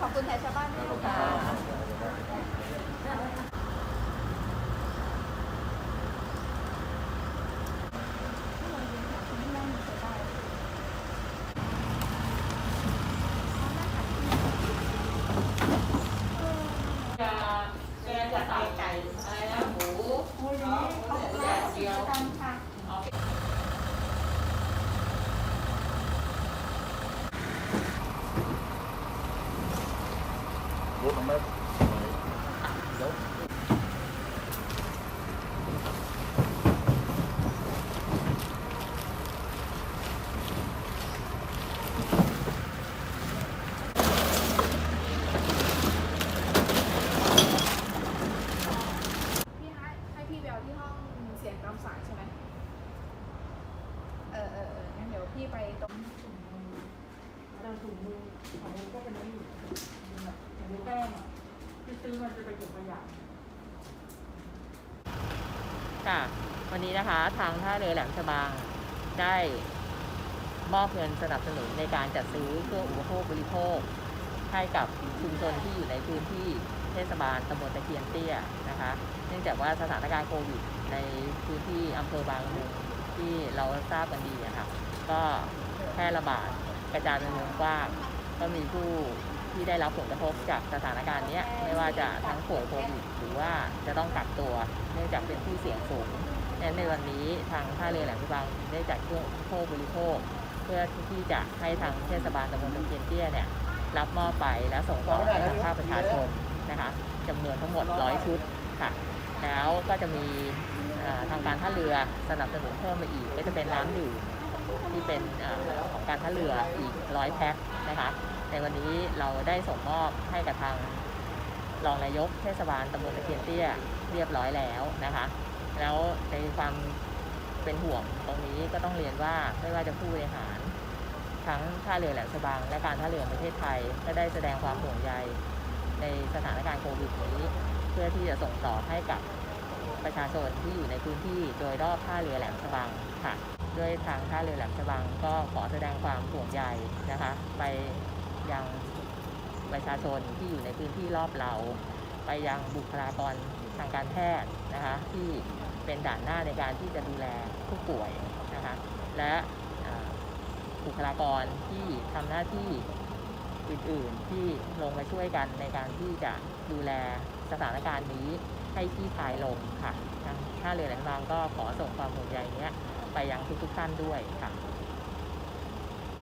ขอบคุณแทนชาวบ้านด้วยค่ะ ทำไมพี่ให้ให้พี่ไปเอาที่ห้องเสียงตามสายใช่ไหมเออเออเอองั้นเดี๋ยวพี่ไปตรงเราถุงมือของมันก็เป็นไม่อยู่แบบถุงมือแป้งอะ ที่ซื้อมันจะไปเก็บขยะค่ะ วันนี้นะคะทางท่าเรือแหลมฉบังได้มอบเงินสนับสนุนในการจัดซื้อเครื่องอุปโภคบริโภค ให้กับชุมชนที่อยู่ในพื้นที่เทศบาลตำบลตะเคียนเตี้ยนะคะ เนื่องจากว่าสถานการณ์โควิดในพื้นที่อำเภอบางมุงที่เราทราบกันดีอะคะก็แพร่ระบาดกระจายเป็นวงกว้างก็มีผู้ ที่ได้รับผลกระทบจากสถานการณ์นี้ไม่ว่าจะทั้งป่วยโควิดหรือว่าจะต้องกักตัว เนื่องจากเป็นผู้เสี่ยงสูงดังนั้นในวันนี้ทางท่าเรือแหลมฉบังได้จัดเครื่องโภคบริโภค เพื่อที่จะให้ทางเทศบาลตำบลตะเคียนเตี้ยเนี่ยรับมอบไปและส่งต่อให้ทางภาคประชาชนนะคะจำนวนทั้งหมด 100 ชุดค่ะ แล้วก็จะมีทางการท่าเรือสนับสนุนเพิ่มมาอีก ก็จะเป็นน้ำดื่มที่เป็นอของการท่าเรืออีกร้อยแพ็คนะคะ ในวันนี้เราได้ส่งมอบให้กับทางรองนายกเทศบาลตำบลตะเคียนเตี้ยเรียบร้อยแล้วนะคะ แล้วในความเป็นห่วงตรงนี้ก็ต้องเรียนว่าไม่ว่าจะผู้บริหาร ทั้งท่าเรือแหลมฉบังและการท่าเรือประเทศไทยก็ได้แสดงความห่วงใยในสถานการณ์โควิดนี้ เพื่อที่จะส่งต่อให้กับประชาชนที่อยู่ในพื้นที่โดยรอบท่าเรือแหลมฉบังค่ะ ด้วยทางท่าเรือแหลมฉบังก็ขอแสดงความห่วงใยนะคะ ไป ยังประชาชนที่อยู่ในพื้นที่รอบเรา ไปยังบุคลากรทางการแพทย์นะคะที่เป็นด่านหน้าในการที่จะดูแลผู้ป่วยนะคะและบุคลากรที่ทำหน้าที่อื่น ๆ ที่ลงมาช่วยกันในการที่จะดูแลสถานการณ์นี้ให้ที่คลายลงค่ะทางท่าเรือแหลมบางก็ขอส่งความห่วงใยเนี้ยไปยังทุกๆท่านด้วยค่ะ